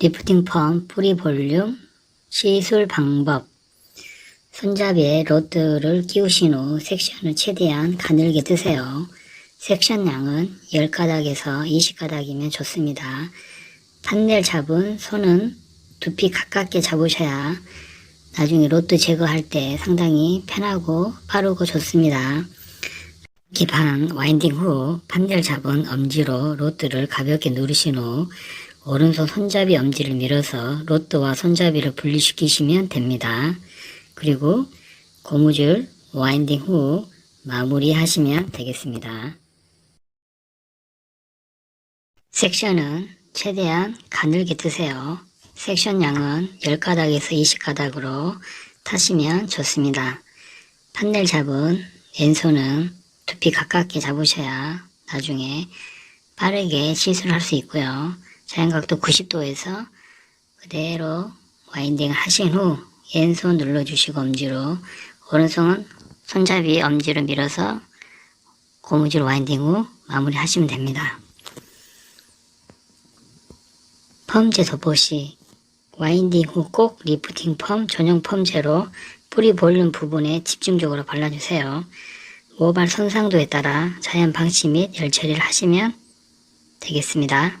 리프팅 펌 뿌리 볼륨 시술 방법 손잡이에 로드를 끼우신 후 섹션을 최대한 가늘게 드세요. 섹션 양은 10가닥에서 20가닥이면 좋습니다. 판넬 잡은 손은 두피 가깝게 잡으셔야 나중에 로드 제거할 때 상당히 편하고 빠르고 좋습니다. 기판 와인딩 후 판넬 잡은 엄지로 로드를 가볍게 누르신 후 오른손 손잡이 엄지를 밀어서 로드와 손잡이를 분리시키시면 됩니다. 그리고 고무줄 와인딩 후 마무리하시면 되겠습니다. 섹션은 최대한 가늘게 드세요. 섹션 양은 10가닥에서 20가닥으로 타시면 좋습니다. 판넬 잡은 왼손은 두피 가깝게 잡으셔야 나중에 빠르게 시술할 수 있고요. 자연각도 90도에서 그대로 와인딩 하신 후 왼손 눌러주시고 엄지로 오른손은 손잡이 엄지로 밀어서 고무줄 와인딩 후 마무리 하시면 됩니다. 펌제 덮옷이 와인딩 후 꼭 리프팅 펌 전용 펌제로 뿌리 볼륨 부분에 집중적으로 발라주세요. 모발 손상도에 따라 자연 방치 및 열 처리를 하시면 되겠습니다.